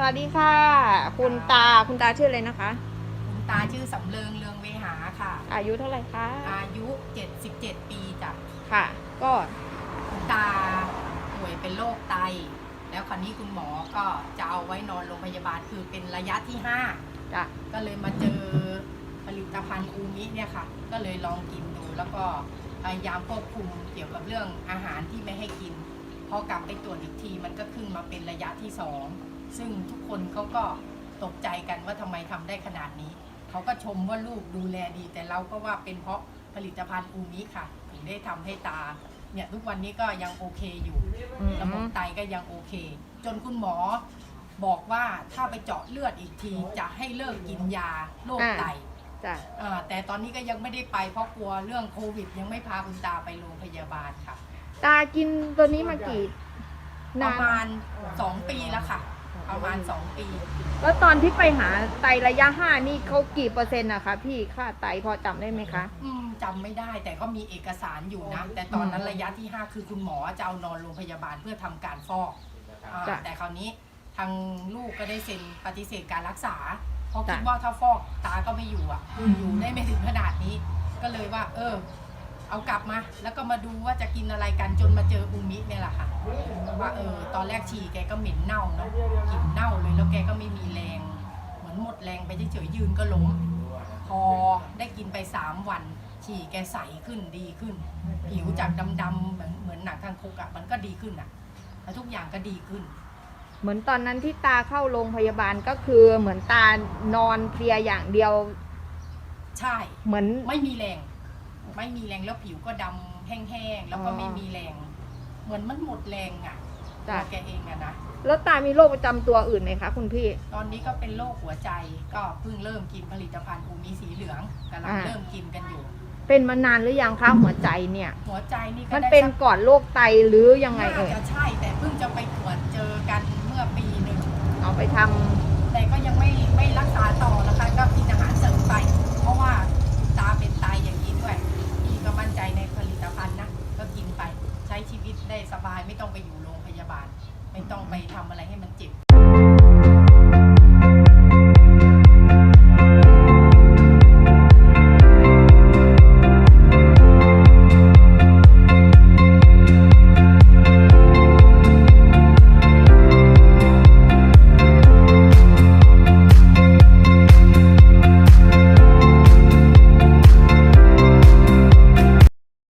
สวัสดีค่ะ คุณตาคุณตาชื่ออะไรนะคะ คุณตาชื่อสำเริงเรืองเวหาค่ะ อายุเท่าไหร่คะอายุ 77 ปีจ้ะค่ะ ก็คุณตาป่วยเป็นโรคไต แล้วคราวนี้คุณหมอก็จะเอาไว้นอนโรงพยาบาลคือเป็นระยะที่จะ5ก็เลยมาเจอผลิตภัณฑ์อูมิเนี่ยค่ะ ก็เลยลองกินดูแล้วก็พยายามควบคุมเกี่ยวกับเรื่องอาหารที่ไม่ให้กินพอกลับไปตรวจอีกทีมันก็ขึ้นมาเป็นระยะที่สอง ซึ่งทุกคนเขาก็ตกใจกันว่าทำไมทำได้ขนาดนี้ เขาก็ชมว่าลูกดูแลดี แต่เราก็ว่าเป็นเพราะผลิตภัณฑ์อูมิค่ะ ถึงได้ทำให้ตา เนี่ยทุกวันนี้ก็ยังโอเคอยู่อืม ระบบไตก็ยังโอเค จนคุณหมอบอกว่าถ้าไปเจาะเลือดอีกที จะให้เลิกกินยาโรคไตจะเอ่อแต่ตอนนี้ก็ยังไม่ได้ไปเพราะกลัวเรื่องโควิด ยังไม่พาคุณตาไปโรงพยาบาลค่ะ ตากินตัวนี้มากี่ ปนาระนมาณ 2 ปีแล้วค่ะ ประมาณ2ปี แล้วตอนที่ไปหาไตระยะห้านี่เขากี่เปอร์เซ็นต์นะคะพี่ค่าไตพอจำได้ไหมคะ อืมจำไม่ได้แต่ก็มีเอกสารอยู่นะ แต่ตอนนั้นระยะที่ 5 คือคุณหมอจะเอานอนโรงพยาบาลเพื่อทำการฟอกอาจ้ะแต่คราวนี้ทางลูกก็ได้เซ็นปฏิเสธการรักษา เพราะจ้ะคิดว่าถ้าฟอกตาก็ไม่อยู่อะอยู่ได้ไม่ถึงขนาดนี้ ก็เลยว่า เออ เอากลับมา แล้วก็มาดูว่าจะกินอะไรกันจนมาเจออูมิเนี่ยแหละค่ะว่าเออตอนแรกฉี่แกก็เหม็นเน่าเนาะกลิ่นเน่าเลยแล้วแกก็ไม่มีแรง เหมือนหมดแรงไปเฉยๆยืนก็ล้มพอได้กินไปสามวัน ฉี่แกใสขึ้นดีขึ้น ผิวจากดำๆเหมือนเหมือนหนังทางคุกอะมันก็ดีขึ้นอะแล้วทุกอย่างก็ดีขึ้น เหมือนตอนนั้นที่ตาเข้าโรงพยาบาลก็คือเหมือนตานอนเพลียอย่างเดียว ใช่ เหมือนไม่มีแรง ไม่มีแรงแล้วผิวก็ดำแห้งๆแล้วก็อ๋อไม่มีแรง เหมือนมันหมดแรงอะจ้ะตัวแกเองอะนะ แล้วตามีโรคประจำตัวอื่นไหมคะคุณพี่ ตอนนี้ก็เป็นโรคหัวใจก็เพิ่งเริ่มกินผลิตภัณฑ์อูมีสีเหลืองกำลังอ่า เริ่มกินกันอยู่ เป็นมานานหรือยังคะหัวใจเนี่ย หัวใจนี่ก็มันได้เป็นสักก่อนโรคไตหรือยังไงน่าเอ่ยจะใช่แต่เพิ่งจะไปตรวจเจอกันเมื่อปีหนึ่งเอาไปทำ ไม่ต้องไปทำอะไรให้มันเจ็บ